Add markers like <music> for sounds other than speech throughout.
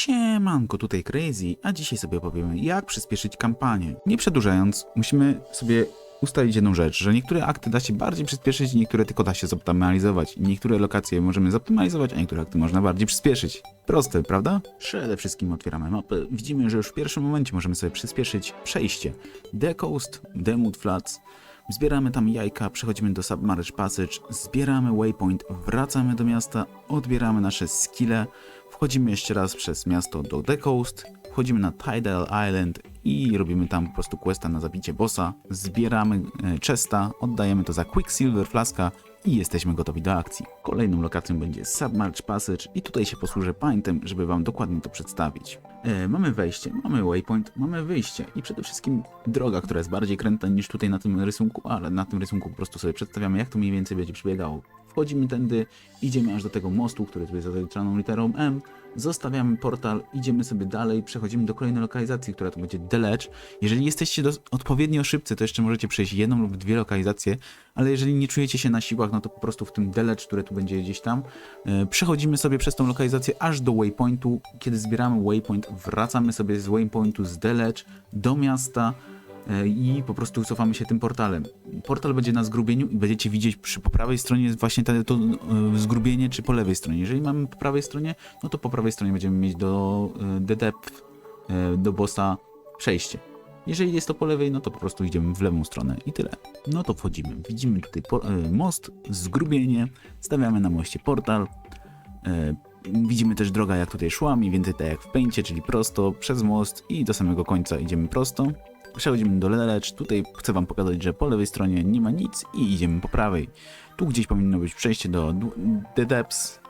Siemanko, tutaj Crazy, a dzisiaj sobie opowiemy jak przyspieszyć kampanię. Nie przedłużając, musimy sobie ustalić jedną rzecz, że niektóre akty da się bardziej przyspieszyć, niektóre tylko da się zoptymalizować. Niektóre lokacje możemy zoptymalizować, a niektóre akty można bardziej przyspieszyć. Proste, prawda? Przede wszystkim otwieramy mapę. Widzimy, że już w pierwszym momencie możemy sobie przyspieszyć przejście. The Coast, Demut Flats, Zbieramy tam jajka, przechodzimy do Submerge Passage, zbieramy waypoint, wracamy do miasta, odbieramy nasze skille, wchodzimy jeszcze raz przez miasto do The Coast, wchodzimy na Tidal Island i robimy tam po prostu questa na zabicie bossa, zbieramy e, chesta, oddajemy to za Quicksilver Flaska i jesteśmy gotowi do akcji. Kolejną lokacją będzie Submerge Passage i tutaj się posłużę Paintem, żeby wam dokładnie to przedstawić. E, mamy wejście, mamy waypoint, mamy wyjście i przede wszystkim droga, która jest bardziej kręta niż tutaj na tym rysunku, ale na tym rysunku po prostu sobie przedstawiamy, jak to mniej więcej będzie przebiegało. Wchodzimy tędy, idziemy aż do tego mostu, który tu jest zaliczaną literą M, zostawiamy portal, idziemy sobie dalej, przechodzimy do kolejnej lokalizacji, która to będzie Ledge. Jeżeli jesteście odpowiednio szybcy, to jeszcze możecie przejść jedną lub dwie lokalizacje, ale jeżeli nie czujecie się na siłach, no to po prostu w tym Ledge, które tu będzie gdzieś tam, e, przechodzimy sobie przez tą lokalizację aż do waypointu. Kiedy zbieramy waypoint, wracamy sobie z waypointu z Ledge do miasta, i po prostu cofamy się tym portalem. Portal będzie na zgrubieniu i będziecie widzieć przy po prawej stronie jest właśnie te, to e, zgrubienie, czy po lewej stronie. Jeżeli mamy po prawej stronie, no to po prawej stronie będziemy mieć do e, e, do bossa przejście. Jeżeli jest to po lewej, no to po prostu idziemy w lewą stronę i tyle. No to wchodzimy. Widzimy tutaj e, most, zgrubienie, stawiamy na moście portal. E, widzimy też droga jak tutaj szła, mniej więcej tak jak w pęcie, czyli prosto przez most i do samego końca idziemy prosto. Przechodzimy do Lelecz, tutaj chcę wam pokazać, że po lewej stronie nie ma nic i idziemy po prawej. Tu gdzieś powinno być przejście do The Depths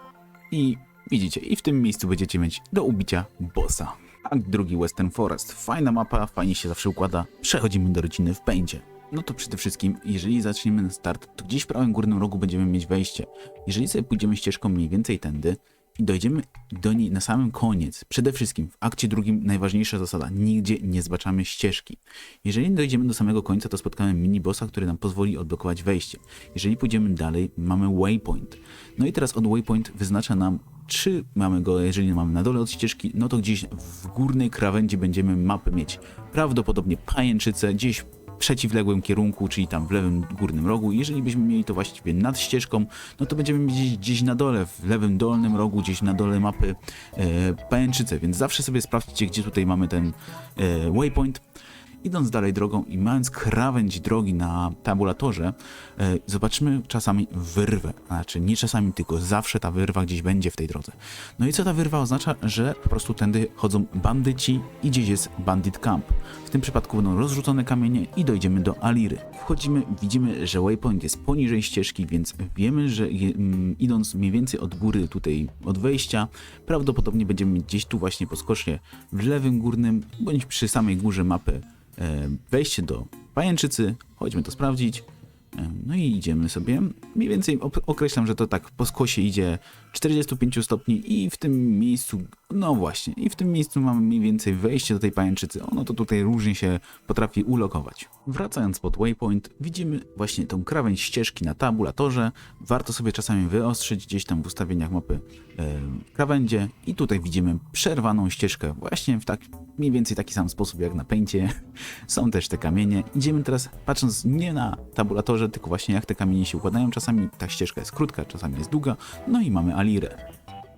i widzicie, i w tym miejscu będziecie mieć do ubicia bossa. Akt drugi Western Forest. Fajna mapa, fajnie się zawsze układa. Przechodzimy do rodziny w pędzie. No to przede wszystkim, jeżeli zaczniemy na start, to gdzieś w prawym górnym rogu będziemy mieć wejście. Jeżeli sobie pójdziemy ścieżką mniej więcej tędy i dojdziemy do niej na samym koniec, przede wszystkim w akcie drugim najważniejsza zasada, nigdzie nie zbaczamy ścieżki. Jeżeli dojdziemy do samego końca, to spotkamy mini-bossa, który nam pozwoli odblokować wejście. Jeżeli pójdziemy dalej, mamy waypoint. No i teraz od waypoint wyznacza nam, czy mamy go, jeżeli mamy na dole od ścieżki, no to gdzieś w górnej krawędzi będziemy mapy mieć. Prawdopodobnie pajęczyce, gdzieś przeciwległym kierunku, czyli tam w lewym górnym rogu. Jeżeli byśmy mieli to właściwie nad ścieżką, no to będziemy mieć gdzieś na dole, w lewym dolnym rogu, gdzieś na dole mapy e, pajęczyce, więc zawsze sobie sprawdźcie, gdzie tutaj mamy ten e, waypoint. Idąc dalej drogą i mając krawędź drogi na tabulatorze, zobaczymy czasami wyrwę. Znaczy nie czasami, tylko zawsze ta wyrwa gdzieś będzie w tej drodze. No i co ta wyrwa oznacza? Że po prostu tędy chodzą bandyci i gdzieś jest bandit camp. W tym przypadku będą rozrzucone kamienie i dojdziemy do Aliry. Wchodzimy, widzimy, że waypoint jest poniżej ścieżki, więc wiemy, że je, mm, idąc mniej więcej od góry tutaj, od wejścia, prawdopodobnie będziemy gdzieś tu właśnie podskocznie w lewym górnym, bądź przy samej górze mapy e, wejście do pajęczycy, chodźmy to sprawdzić. No i idziemy sobie. Mniej więcej określam, że to tak po skosie idzie 45 stopni i w tym miejscu, no właśnie, i w tym miejscu mamy mniej więcej wejście do tej pajęczycy. Ono to tutaj różnie się potrafi ulokować. Wracając pod waypoint, widzimy właśnie tą krawędź ścieżki na tabulatorze. Warto sobie czasami wyostrzyć gdzieś tam w ustawieniach mapy e, krawędzie i tutaj widzimy przerwaną ścieżkę właśnie w tak mniej więcej taki sam sposób jak na pęcie. <laughs> Są też te kamienie. Idziemy teraz patrząc nie na tabulatorze, tylko właśnie jak te kamienie się układają. Czasami ta ścieżka jest krótka, czasami jest długa. No i mamy Alirę.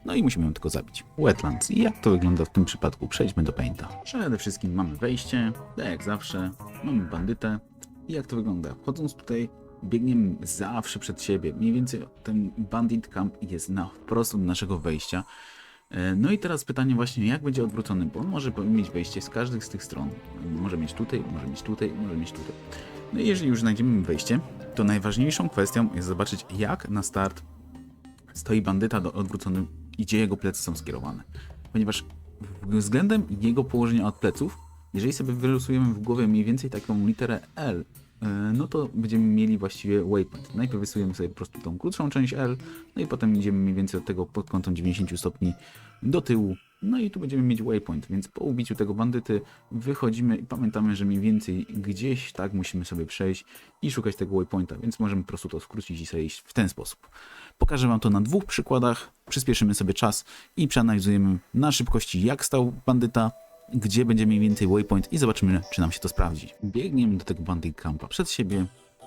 No i musimy ją tylko zabić. Wetlands. I jak to wygląda w tym przypadku? Przejdźmy do Painta. Przede wszystkim mamy wejście, tak jak zawsze. Mamy bandytę. I jak to wygląda? Wchodząc tutaj, biegniemy zawsze przed siebie. Mniej więcej ten bandit camp jest na wprost od naszego wejścia. E, No i teraz pytanie właśnie, jak będzie odwrócony, bo on może mieć wejście z każdych z tych stron. Może mieć tutaj, może mieć tutaj, może mieć tutaj. No i jeżeli już znajdziemy wejście, to najważniejszą kwestią jest zobaczyć, jak na start stoi bandyta do odwrócony gdzie jego plecy są skierowane. Ponieważ względem jego położenia od pleców, jeżeli sobie wylosujemy w głowie mniej więcej taką literę L, e, no to będziemy mieli właściwie waypoint. Najpierw rysujemy sobie po prostu tą krótszą część L, no i potem idziemy mniej więcej od tego pod kątem 90 stopni do tyłu No i tu będziemy mieć waypoint, więc po ubiciu tego bandyty wychodzimy i pamiętamy, że mniej więcej gdzieś tak musimy sobie przejść i szukać tego waypointa, więc możemy po prostu to skrócić i sobie iść w ten sposób. Pokażę Wam to na dwóch przykładach, przyspieszymy sobie czas i przeanalizujemy na szybkości jak stał bandyta, gdzie będzie mniej więcej waypoint i zobaczymy, czy nam się to sprawdzi. Biegniemy do tego bandit campa przed siebie,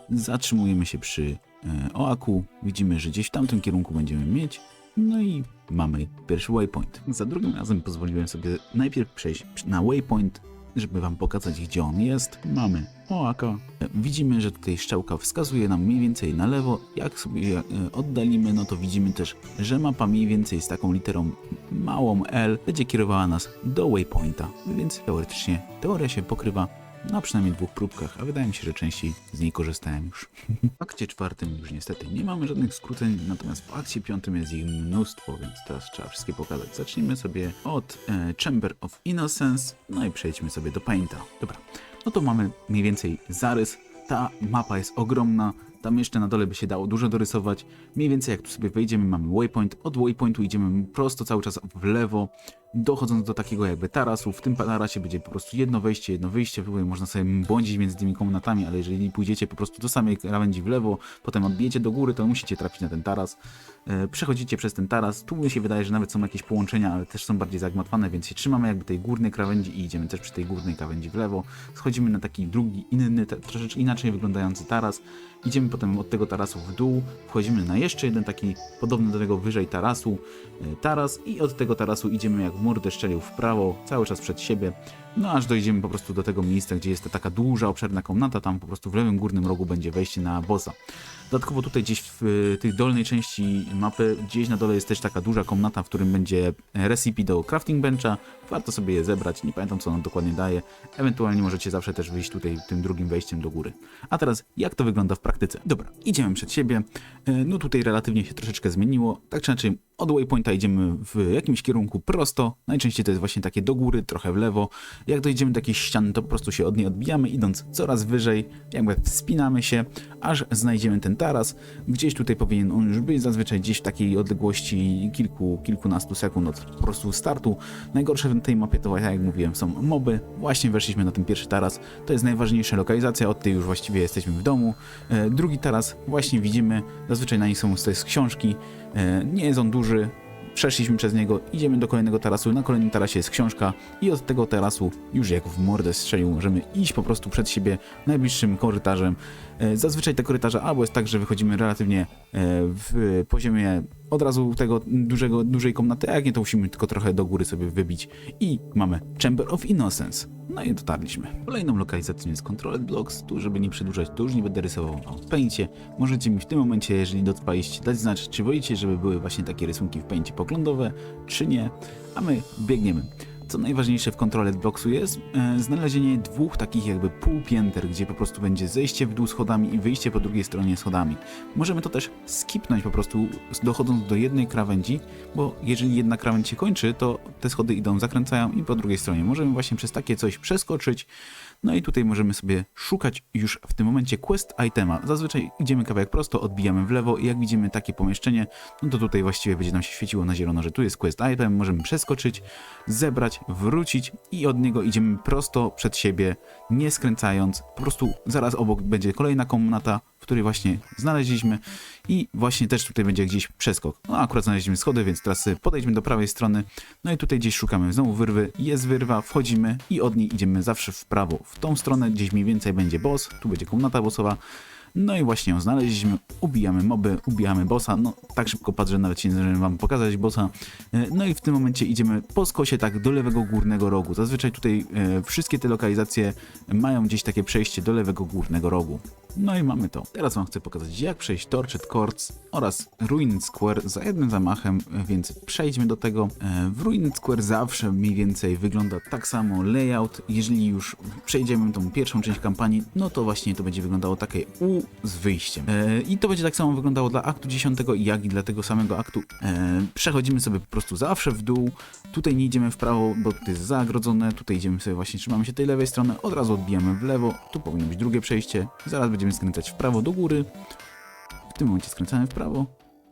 zatrzymujemy się przy e, oaku, widzimy, że gdzieś w tamtym kierunku będziemy mieć, no i mamy pierwszy waypoint. Za drugim razem pozwoliłem sobie najpierw przejść na waypoint, żeby wam pokazać, gdzie on jest. Mamy oaka. Widzimy, że tutaj szczałka wskazuje nam mniej więcej na lewo. Jak sobie e, oddalimy, no to widzimy też, że mapa mniej więcej z taką literą małą L będzie kierowała nas do waypointa. Więc teoretycznie teoria się pokrywa na przynajmniej dwóch próbkach, a wydaje mi się, że częściej z niej korzystałem już. W akcie czwartym już niestety nie mamy żadnych skróceń, natomiast w akcie piątym jest ich mnóstwo, więc teraz trzeba wszystkie pokazać. Zacznijmy sobie od e, Chamber of Innocence, no i przejdźmy sobie do Painta. Dobra, no to mamy mniej więcej zarys. Ta mapa jest ogromna, tam jeszcze na dole by się dało dużo dorysować. Mniej więcej jak tu sobie wejdziemy, mamy waypoint. Od waypointu idziemy prosto cały czas w lewo, dochodząc do takiego jakby tarasu. W tym tarasie będzie po prostu jedno wejście, jedno wyjście. Można sobie błądzić między tymi komnatami, ale jeżeli pójdziecie po prostu do samej krawędzi w lewo, potem odbijecie do góry, to musicie trafić na ten taras. E, Przechodzicie przez ten taras. Tu mi się wydaje, że nawet są jakieś połączenia, ale też są bardziej zagmatwane, więc się trzymamy jakby tej górnej krawędzi i idziemy też przy tej górnej krawędzi w lewo. Schodzimy na taki drugi, inny, troszeczkę inaczej wyglądający taras. Idziemy potem od tego tarasu w dół, wchodzimy na jeszcze jeden taki podobny do tego wyżej tarasu, taras i od tego tarasu idziemy jak w mordę szczelił w prawo, cały czas przed siebie, no aż dojdziemy po prostu do tego miejsca, gdzie jest ta taka duża, obszerna komnata, tam po prostu w lewym górnym rogu będzie wejście na bossa. Dodatkowo tutaj gdzieś w y, tej dolnej części mapy, gdzieś na dole jest też taka duża komnata, w którym będzie recipe do crafting bencha. Warto sobie je zebrać, nie pamiętam co on dokładnie daje. Ewentualnie możecie zawsze też wyjść tutaj tym drugim wejściem do góry. A teraz jak to wygląda w praktyce? Dobra, idziemy przed siebie. Y, No tutaj relatywnie się troszeczkę zmieniło. Tak czy inaczej od waypointa idziemy w jakimś kierunku prosto. Najczęściej to jest właśnie takie do góry, trochę w lewo. Jak dojdziemy do jakiejś ściany, to po prostu się od niej odbijamy, idąc coraz wyżej, jakby wspinamy się, aż znajdziemy ten taras. Gdzieś tutaj powinien on już być, zazwyczaj gdzieś w takiej odległości kilku, kilkunastu sekund od po prostu startu. Najgorsze w tej mapie to, tak jak mówiłem, są moby. Właśnie weszliśmy na ten pierwszy taras. To jest najważniejsza lokalizacja, od tej już właściwie jesteśmy w domu. E, drugi taras właśnie widzimy, zazwyczaj na nich są to jest książki. E, nie jest on duży, Przeszliśmy przez niego, idziemy do kolejnego tarasu, na kolejnym tarasie jest książka i od tego tarasu już jak w mordę strzelił możemy iść po prostu przed siebie najbliższym korytarzem. E, Zazwyczaj te korytarze albo jest tak, że wychodzimy relatywnie e, w poziomie od razu tego dużego, dużej komnaty, a jak nie to musimy tylko trochę do góry sobie wybić i mamy Chamber of Innocence. No i dotarliśmy. Kolejną lokalizacją jest Controlled Blocks, tu żeby nie przedłużać, to już nie będę rysował w Paincie. Możecie mi w tym momencie, jeżeli dotrwaliście, dać znać, czy wolicie, żeby były właśnie takie rysunki w Paincie poglądowe, czy nie, a my biegniemy. Co najważniejsze w Controlled Blocksu jest e, znalezienie dwóch takich jakby półpięter, gdzie po prostu będzie zejście w dół schodami i wyjście po drugiej stronie schodami. Możemy to też skipnąć po prostu dochodząc do jednej krawędzi, bo jeżeli jedna krawędź się kończy, to te schody idą, zakręcają i po drugiej stronie. Możemy właśnie przez takie coś przeskoczyć. No i tutaj możemy sobie szukać już w tym momencie quest itema. Zazwyczaj idziemy kawałek prosto, odbijamy w lewo i jak widzimy takie pomieszczenie, no to tutaj właściwie będzie nam się świeciło na zielono, że tu jest quest item, możemy przeskoczyć, zebrać, wrócić i od niego idziemy prosto przed siebie, nie skręcając. Po prostu zaraz obok będzie kolejna komnata, w której właśnie znaleźliśmy i właśnie też tutaj będzie gdzieś przeskok. No akurat znaleźliśmy schody, więc teraz podejdźmy do prawej strony, no i tutaj gdzieś szukamy znowu wyrwy, jest wyrwa, wchodzimy i od niej idziemy zawsze w prawo. W tą stronę gdzieś mniej więcej będzie boss, tu będzie komnata bossowa, no i właśnie ją znaleźliśmy, ubijamy moby, ubijamy bossa, no tak szybko patrzę, nawet się nie zdążyłem wam pokazać bossa. E, No i w tym momencie idziemy po skosie tak do lewego górnego rogu. Zazwyczaj tutaj e, wszystkie te lokalizacje mają gdzieś takie przejście do lewego górnego rogu. No i mamy to. Teraz wam chcę pokazać jak przejść Torched Courts oraz Ruined Square za jednym zamachem, więc przejdźmy do tego. E, W Ruined Square zawsze mniej więcej wygląda tak samo layout. Jeżeli już przejdziemy tą pierwszą część kampanii, no to właśnie to będzie wyglądało takie U z wyjściem. E, I to będzie tak samo wyglądało dla aktu 10, jak i dla tego samego aktu. E, Przechodzimy sobie po prostu zawsze w dół. Tutaj nie idziemy w prawo, bo to jest zagrodzone. Tutaj idziemy sobie właśnie, trzymamy się tej lewej strony, od razu odbijamy w lewo. Tu powinno być drugie przejście. Zaraz będziemy skręcać w prawo do góry. W tym momencie skręcamy w prawo,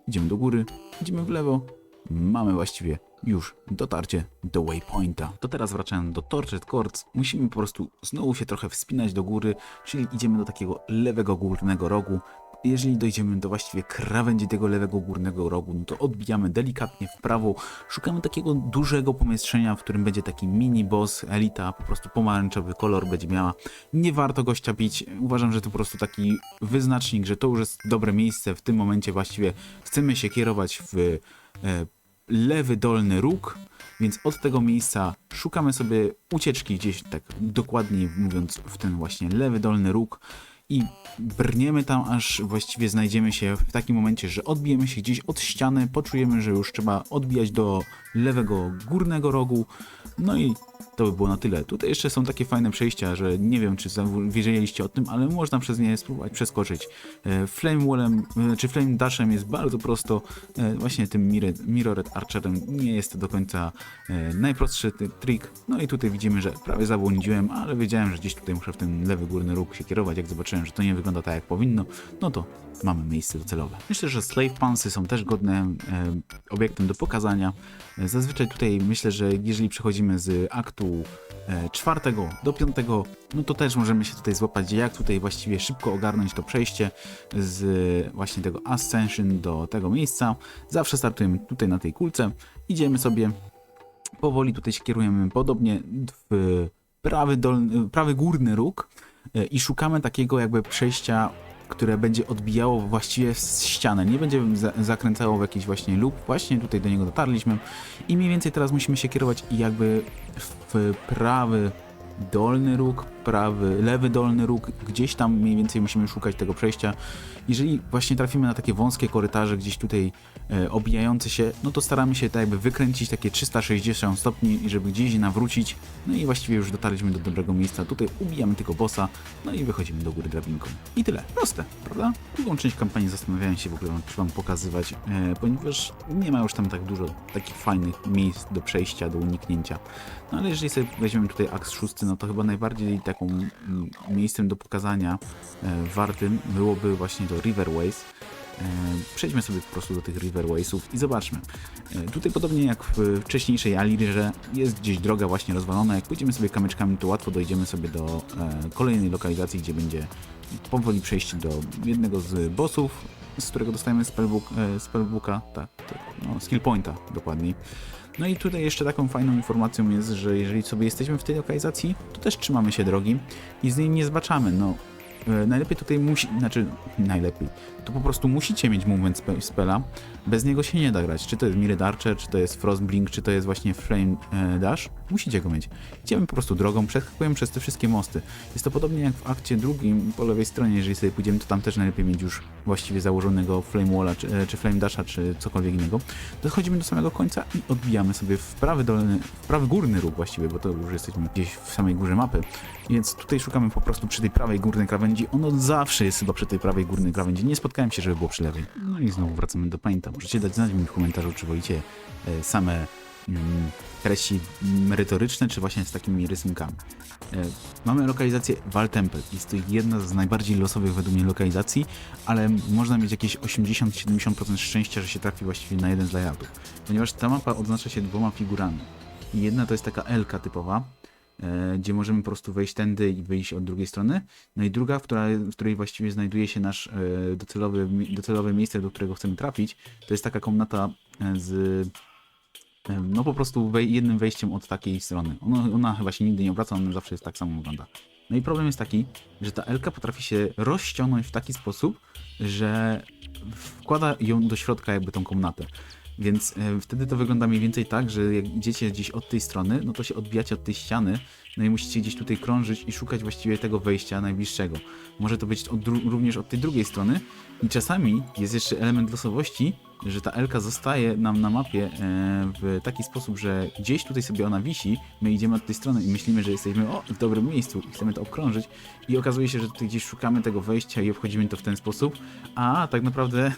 idziemy do góry, idziemy w lewo. Mamy właściwie już dotarcie do waypointa. To teraz wracając do Tortured Courts, musimy po prostu znowu się trochę wspinać do góry, czyli idziemy do takiego lewego górnego rogu. Jeżeli dojdziemy do właściwie krawędzi tego lewego górnego rogu, no to odbijamy delikatnie w prawo, szukamy takiego dużego pomieszczenia, w którym będzie taki mini boss, elita, po prostu pomarańczowy kolor będzie miała. Nie warto gościa bić, uważam, że to po prostu taki wyznacznik, że to już jest dobre miejsce, w tym momencie właściwie chcemy się kierować w e, lewy dolny róg, więc od tego miejsca szukamy sobie ucieczki gdzieś, tak dokładniej mówiąc, w ten właśnie lewy dolny róg i brniemy tam, aż właściwie znajdziemy się w takim momencie, że odbijemy się gdzieś od ściany, poczujemy, że już trzeba odbijać do lewego górnego rogu, no i to by było na tyle. Tutaj jeszcze są takie fajne przejścia, że nie wiem, czy wiedzieliście o tym, ale można przez nie spróbować przeskoczyć. E, Flame Wallem, e, czy Flame Dashem jest bardzo prosto. E, Właśnie tym Mirror- Mirrored Archerem nie jest to do końca najprostszy trik. No i tutaj widzimy, że prawie zabłądziłem, ale wiedziałem, że gdzieś tutaj muszę w ten lewy górny róg się kierować. Jak zobaczyłem, że to nie wygląda tak, jak powinno, no to mamy miejsce docelowe. Myślę, że Slave Pansy są też godne obiektem do pokazania. Zazwyczaj tutaj myślę, że jeżeli przechodzimy z aktu e, czwartego do piątego, no to też możemy się tutaj złapać, jak tutaj właściwie szybko ogarnąć to przejście z e, właśnie tego Ascension do tego miejsca. Zawsze startujemy tutaj na tej kulce, idziemy sobie powoli tutaj się kierujemy podobnie w prawy, dolny, prawy górny róg e, i szukamy takiego jakby przejścia, które będzie odbijało właściwie ścianę, nie będzie za zakręcało w jakiś właśnie lub. Właśnie tutaj do niego dotarliśmy. I mniej więcej teraz musimy się kierować jakby w prawy dolny róg, prawy, lewy dolny róg, gdzieś tam mniej więcej musimy szukać tego przejścia. Jeżeli właśnie trafimy na takie wąskie korytarze, gdzieś tutaj e, obijające się, no to staramy się tak jakby wykręcić takie 360 stopni, i żeby gdzieś nawrócić, no i właściwie już dotarliśmy do dobrego miejsca. Tutaj ubijamy tylko bossa, no i wychodzimy do góry drabinką. I tyle, proste, prawda? Drugą część kampanii zastanawiałem się w ogóle, czy wam pokazywać, e, ponieważ nie ma już tam tak dużo takich fajnych miejsc do przejścia, do uniknięcia. No ale jeżeli sobie weźmiemy tutaj aks 6 Polsce, no to chyba najbardziej taką mm, miejscem do pokazania e, wartym byłoby właśnie to Riverways. E, przejdźmy sobie po prostu do tych Riverwaysów i zobaczmy. E, tutaj podobnie jak w wcześniejszej Alirze jest gdzieś droga właśnie rozwalona. Jak pójdziemy sobie kamyczkami to łatwo dojdziemy sobie do kolejnej lokalizacji, gdzie będzie powoli przejść do jednego z bossów, z którego dostajemy spellbook, spellbooka, tak, no, skill pointa dokładniej. No i tutaj jeszcze taką fajną informacją jest, że jeżeli sobie jesteśmy w tej lokalizacji, to też trzymamy się drogi i z niej nie zbaczamy. No, najlepiej tutaj musi, znaczy najlepiej, to po prostu musicie mieć movement spe- spella, bez niego się nie da grać. Czy to jest Mirror Archer, czy to jest Frostblink, czy to jest właśnie Flame e, Dash, musicie go mieć. Idziemy po prostu drogą, przeskakujemy przez te wszystkie mosty. Jest to podobnie jak w akcie drugim po lewej stronie, jeżeli sobie pójdziemy, to tam też najlepiej mieć już właściwie założonego Flame Walla, czy, e, czy Flame Dasha, czy cokolwiek innego. Dochodzimy do samego końca i odbijamy sobie w prawy dolny, w prawy górny róg właściwie, bo to już jesteśmy gdzieś w samej górze mapy. Więc tutaj szukamy po prostu przy tej prawej górnej krawędzi. Ono zawsze jest chyba przy tej prawej górnej krawędzi. Nie spotkałem się, żeby było przy lewej. No i znowu wracamy do Painta. Możecie dać znać mi w komentarzu, czy wolicie e, same mm, treści merytoryczne, czy właśnie z takimi rysunkami. E, Mamy lokalizację Valtemple. Jest to jedna z najbardziej losowych według mnie lokalizacji, ale można mieć jakieś 80-70% szczęścia, że się trafi właściwie na jeden z layoutów. Ponieważ ta mapa odznacza się dwoma figurami. Jedna to jest taka L-ka typowa, gdzie możemy po prostu wejść tędy i wyjść od drugiej strony. No i druga, w, która, w której właściwie znajduje się nasz e, docelowy, docelowe miejsce, do którego chcemy trafić, to jest taka komnata e, z e, no po prostu wej- jednym wejściem od takiej strony. Ona, ona chyba się nigdy nie obraca, ona zawsze jest tak samo wygląda. No i problem jest taki, że ta Elka potrafi się rozciągnąć w taki sposób, że wkłada ją do środka jakby tą komnatę. Więc e, wtedy to wygląda mniej więcej tak, że jak idziecie gdzieś od tej strony, no to się odbijacie od tej ściany, no i musicie gdzieś tutaj krążyć i szukać właściwie tego wejścia najbliższego. Może to być od również od tej drugiej strony. I czasami jest jeszcze element losowości, że ta Elka zostaje nam na mapie e, w taki sposób, że gdzieś tutaj sobie ona wisi, my idziemy od tej strony i myślimy, że jesteśmy o, w dobrym miejscu i chcemy to obkrążyć. I okazuje się, że tutaj gdzieś szukamy tego wejścia i obchodzimy to w ten sposób, a tak naprawdę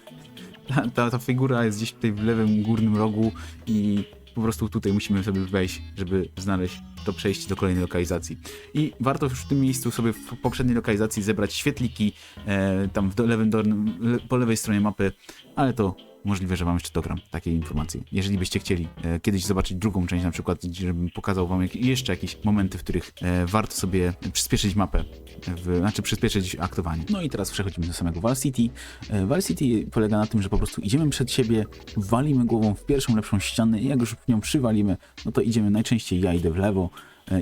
ta, ta, ta figura jest gdzieś tutaj w lewym górnym rogu i po prostu tutaj musimy sobie wejść, żeby znaleźć to przejście do kolejnej lokalizacji. I warto już w tym miejscu sobie w poprzedniej lokalizacji zebrać świetliki e, tam w lewym le, po lewej stronie mapy, ale to możliwe, że wam jeszcze dogram takie informacje. Jeżeli byście chcieli e, kiedyś zobaczyć drugą część, na przykład, żebym pokazał wam jak, jeszcze jakieś momenty, w których e, warto sobie przyspieszyć mapę, w, znaczy przyspieszyć aktowanie. No i teraz przechodzimy do samego Val City. E, Val City polega na tym, że po prostu idziemy przed siebie, walimy głową w pierwszą lepszą ścianę i jak już w nią przywalimy, no to idziemy najczęściej ja idę w lewo,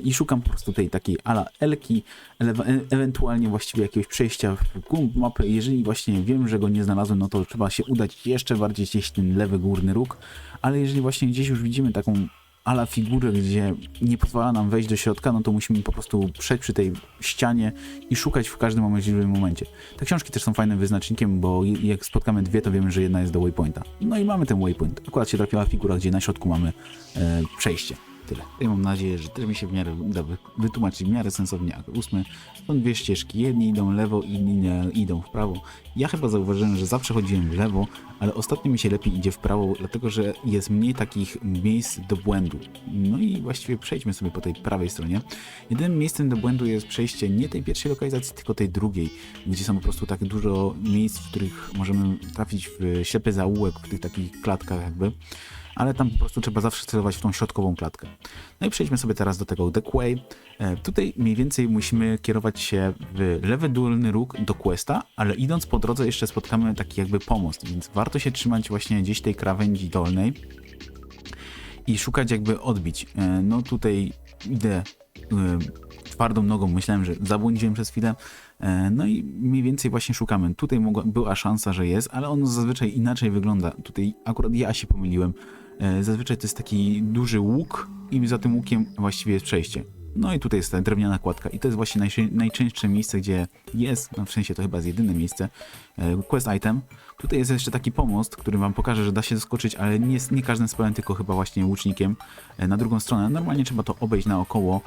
i szukam po prostu tej takiej ala Elki, e- ewentualnie właściwie jakiegoś przejścia w głąb mapy. Jeżeli właśnie wiem, że go nie znalazłem, no to trzeba się udać jeszcze bardziej gdzieś ten lewy górny róg, ale jeżeli właśnie gdzieś już widzimy taką ala figurę, gdzie nie pozwala nam wejść do środka, no to musimy po prostu przejść przy tej ścianie i szukać w każdym możliwym momencie. Te książki też są fajnym wyznacznikiem, bo jak spotkamy dwie, to wiemy, że jedna jest do waypointa. No i mamy ten waypoint. Akurat się trafiła figura, gdzie na środku mamy e, przejście. Tyle. I mam nadzieję, że też mi się w miarę uda wy- wytłumaczyć w miarę sensownie. Akt ósmy. Są dwie ścieżki. Jedni idą lewo, inni idą w prawo. Ja chyba zauważyłem, że zawsze chodziłem w lewo, ale ostatnio mi się lepiej idzie w prawo, dlatego że jest mniej takich miejsc do błędu. No i właściwie przejdźmy sobie po tej prawej stronie. Jedynym miejscem do błędu jest przejście nie tej pierwszej lokalizacji, tylko tej drugiej, gdzie są po prostu tak dużo miejsc, w których możemy trafić w ślepy zaułek, w tych takich klatkach jakby ale tam po prostu trzeba zawsze celować w tą środkową klatkę. No i przejdźmy sobie teraz do tego Deckway. E, tutaj mniej więcej musimy kierować się w lewy dolny róg do Questa, ale idąc po drodze jeszcze spotkamy taki jakby pomost, więc warto się trzymać właśnie gdzieś tej krawędzi dolnej i szukać jakby odbić. E, No tutaj idę e, twardą nogą, myślałem, że zabłądziłem przez chwilę, no i mniej więcej właśnie szukamy. Tutaj mogła, była szansa, że jest, ale on zazwyczaj inaczej wygląda. Tutaj akurat ja się pomyliłem. E, Zazwyczaj to jest taki duży łuk i za tym łukiem właściwie jest przejście. No i tutaj jest ta drewniana kładka i to jest właśnie najczę- najczęstsze miejsce, gdzie jest, no w sensie to chyba jest jedyne miejsce, e, quest item. Tutaj jest jeszcze taki pomost, który wam pokaże, że da się zaskoczyć, ale nie, nie każdym spelem, tylko chyba właśnie łucznikiem e, na drugą stronę. Normalnie trzeba to obejść naokoło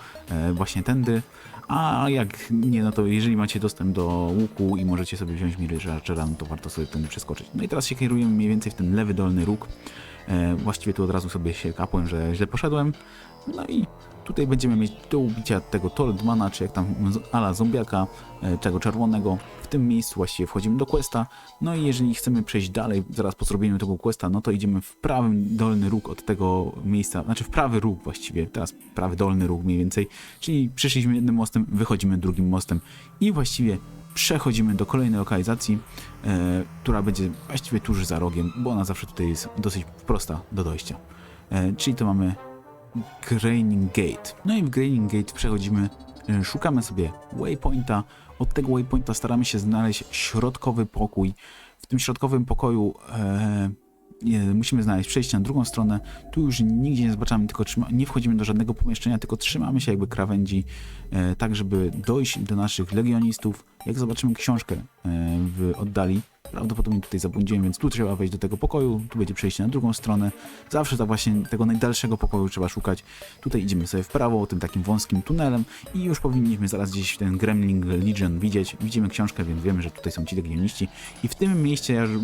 właśnie tędy, a jak nie, no to jeżeli macie dostęp do łuku i możecie sobie wziąć Archera, no to warto sobie tędy przeskoczyć. No i teraz się kierujemy mniej więcej w ten lewy dolny róg. E, właściwie tu od razu sobie się kapłem, że źle poszedłem. No i tutaj będziemy mieć do ubicia tego Toldmana, czy jak tam ala zombiaka, e, tego czerwonego. W tym miejscu właściwie wchodzimy do questa. No i jeżeli chcemy przejść dalej, zaraz po zrobieniu tego questa, no to idziemy w prawy dolny róg od tego miejsca, znaczy w prawy róg właściwie, teraz prawy dolny róg mniej więcej, czyli przeszliśmy jednym mostem, wychodzimy drugim mostem i właściwie przechodzimy do kolejnej lokalizacji, e, która będzie właściwie tuż za rogiem, bo ona zawsze tutaj jest dosyć prosta do dojścia. E, czyli to mamy Graining Gate. No i w Graining Gate przechodzimy, e, szukamy sobie waypointa. Od tego waypointa staramy się znaleźć środkowy pokój. W tym środkowym pokoju e, nie, musimy znaleźć przejście na drugą stronę. Tu już nigdzie nie zobaczamy, tylko trzyma, nie wchodzimy do żadnego pomieszczenia, tylko trzymamy się jakby krawędzi, e, tak żeby dojść do naszych legionistów. Jak zobaczymy książkę e, w oddali, prawdopodobnie tutaj zabłądziłem, więc tu trzeba wejść do tego pokoju, tu będzie przejście na drugą stronę. Zawsze tak właśnie tego najdalszego pokoju trzeba szukać. Tutaj idziemy sobie w prawo, tym takim wąskim tunelem i już powinniśmy zaraz gdzieś ten Gremling Legion widzieć. Widzimy książkę, więc wiemy, że tutaj są ci legioniści. I w tym już,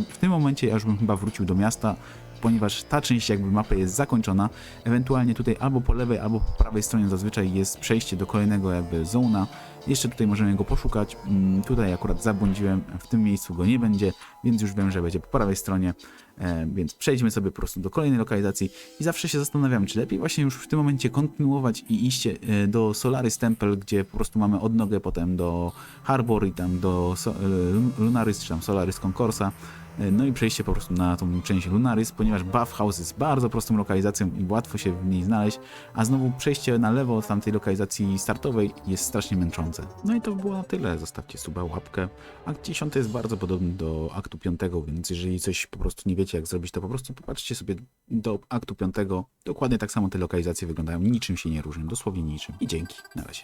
w tym momencie ja już bym chyba wrócił do miasta, ponieważ ta część jakby mapy jest zakończona. Ewentualnie tutaj albo po lewej, albo po prawej stronie zazwyczaj jest przejście do kolejnego jakby zona. Jeszcze tutaj możemy go poszukać. Mm, Tutaj akurat zabłądziłem, w tym miejscu go nie będzie, więc już wiem, że będzie po prawej stronie. E, więc przejdźmy sobie po prostu do kolejnej lokalizacji i zawsze się zastanawiam, czy lepiej właśnie już w tym momencie kontynuować i iść e, do Solaris Temple, gdzie po prostu mamy odnogę potem do Harbor i tam do e, Lunaris czy tam Solaris Concorsa. E, No i przejście po prostu na tą część Lunaris, ponieważ Buff House jest bardzo prostą lokalizacją i łatwo się w niej znaleźć, a znowu przejście na lewo od tamtej lokalizacji startowej jest strasznie męczące. No i to by było na tyle. Zostawcie suba, łapkę. Akt 10 jest bardzo podobny do aktu 5, więc jeżeli coś po prostu nie wiecie jak zrobić, to po prostu popatrzcie sobie do aktu 5. Dokładnie tak samo te lokalizacje wyglądają, niczym się nie różnią, dosłownie niczym. I dzięki, na razie.